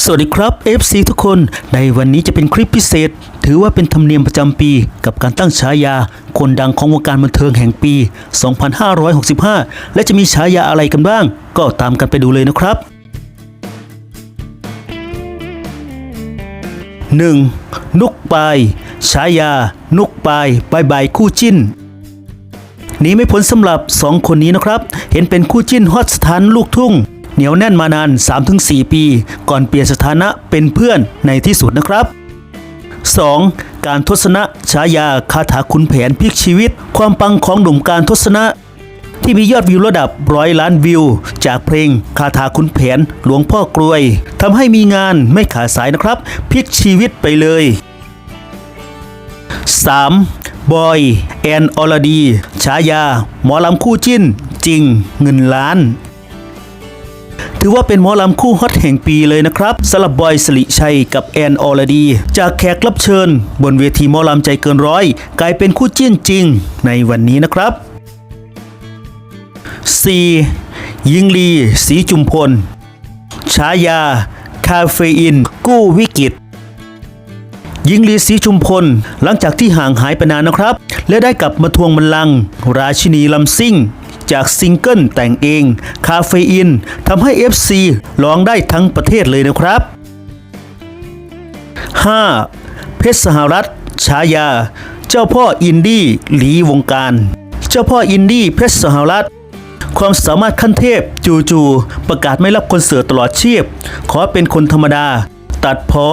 สวัสดีครับ FC ทุกคน ในวันนี้จะเป็นคลิปพิเศษ ถือว่าเป็นธรรมเนียมประจำปี กับการตั้งฉายา คนดังของวงการบันเทิงแห่งปี 2565 และจะมีฉายาอะไรกันบ้าง ก็ตามกันไปดูเลยนะครับ 1. นุกปายฉายา นุกปายบายบายคู่จิ้นนีไม่พ้นสำหรับ 2 คนนี้นะครับ เห็นเป็นคู่จิ้นฮอตสถานลูกทุ่ง เหนียวแน่นมานาน 3-4 ปี ก่อนเปลี่ยนสถานะเป็นเพื่อนในที่สุดนะครับ 2. การทศนะฉายาคาถาขุนแผนพลิกชีวิต ความปังของหนุ่มการทศนะ ที่มียอดวิวระดับร้อยล้านวิว จากเพลงคาถาคุณแผนหลวงพ่อกลวยทำให้มีงานไม่ขาดสายนะครับพลิกชีวิตไปเลย 3. บอย แอนอลดีฉายา หมอลำคู่จิ้น จริงเงินล้าน ถือว่าเป็นหมอลำคู่ฮอตแห่งปีเลยนะครับสำหรับบอยสลิชัยกับแอนออรดี จากแขกรับเชิญ บนเวทีหมอลำใจเกินร้อย กลายเป็นคู่จิ้นจริง ในวันนี้นะครับ 4. ยิงลี สีจุมพล ฉายา คาเฟอีนกู้วิกฤตยิงลีสีชุมพล หลังจากที่ห่างหายไปนานนะครับ และได้กลับมาทวงบัลลังก์ราชินีลำซิ่ง จากซิงเกิลแต่งเอง คาเฟอีนทำให้ FC ร้องได้ทั้งประเทศเลยนะครับ 5. เพชรสหรัฐ ฉายา เจ้าพ่ออินดี้หลีวงการ เจ้าพ่ออินดี้เพชรสหรัฐความสามารถขั้นเทพจู่ๆประกาศไม่รับคอนเสิร์ตตลอดชีพ ขอเป็นคนธรรมดา ตัดพอ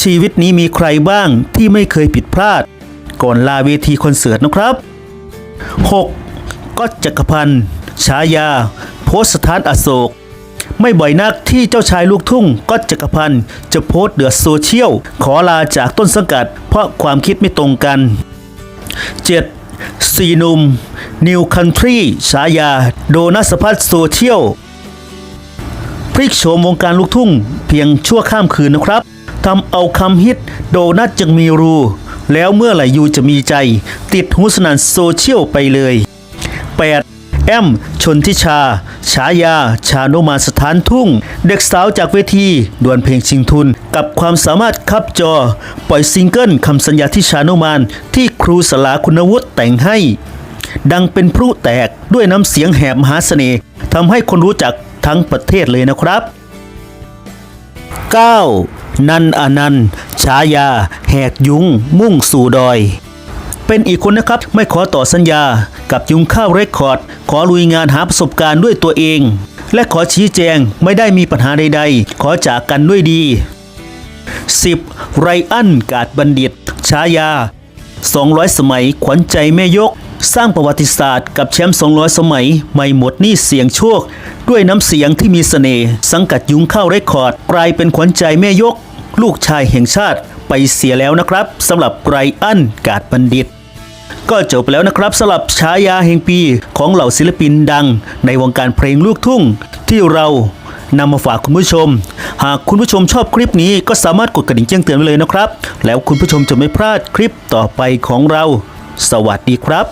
ชีวิตนี้มีใครบ้างที่ไม่เคยผิดพลาด ก่อนลาเวทีคอนเสิร์ตนะครับ 6. ก็จักรพันธ์ฉายา โพสสถานอโศก ไม่บ่อยนักที่เจ้าชายลูกทุ่งก็จักรพันธ์จะโพสเดือดโซเชียล ขอลาจากต้นสังกัด เพราะความคิดไม่ตรงกัน 7. สี่หนุ่มนิวคันทรีฉายา โดนัสพัฒโซเชียลพลิกโฉมวงการลูกทุ่ง เพียงชั่วข้ามคืนนะครับทำเอาคำฮิตโดนัทจึงมีรู แล้วเมื่อไหร่ยูจะมีใจ ติดหูสนันโซเชียลไปเลย 8. แอม ชนทิชา ฉายา ชาโนมาสถานทุ่ง เด็กสาวจากเวทีดวลเพลงชิงทุน กับความสามารถคับจอ ปล่อยซิงเกิลคำสัญญาที่ชาโนมานที่ครูสลาคุณวุฒิแต่งให้ ดังเป็นพลุแตกด้วยน้ำเสียงแหบมหาเสน่ห์ทำให้คนรู้จักทั้งประเทศเลยนะครับ 9. นันอนันต์ฉายา แหกยุงมุ่งสู่ดอย เป็นอีกคนนะครับ ไม่ขอต่อสัญญากับยุงข้าวเรคคอร์ด ขอลุยงานหาประสบการณ์ด้วยตัวเอง และขอชี้แจงไม่ได้มีปัญหาใดๆ ขอจากกันด้วยดี 10. ไรอันกาดบัณฑิตฉายา 200 สมัยขวัญใจแม่ยก สร้างประวัติศาสตร์กับแชมป์ 200 สมัย ไม่หมดหนี่เสียงโชค ด้วยน้ำเสียงที่มีเสน่ห์สังกัดยุงข้าวเรคคอร์ด กลายเป็นขวัญใจแม่ยก ลูกชายแห่งชาติไปเสียแล้วนะครับสำหรับไรอันกาดบัณฑิต ก็จบแล้วนะครับสลับฉายาแห่งปีของเหล่าศิลปินดัง ในวงการเพลงลูกทุ่ง ที่เรานำมาฝากคุณผู้ชม หากคุณผู้ชมชอบคลิปนี้ก็สามารถกดกระดิ่งแจ้งเตือนไว้เลยนะครับ แล้วคุณผู้ชมจะไม่พลาดคลิปต่อไปของเรา สวัสดีครับ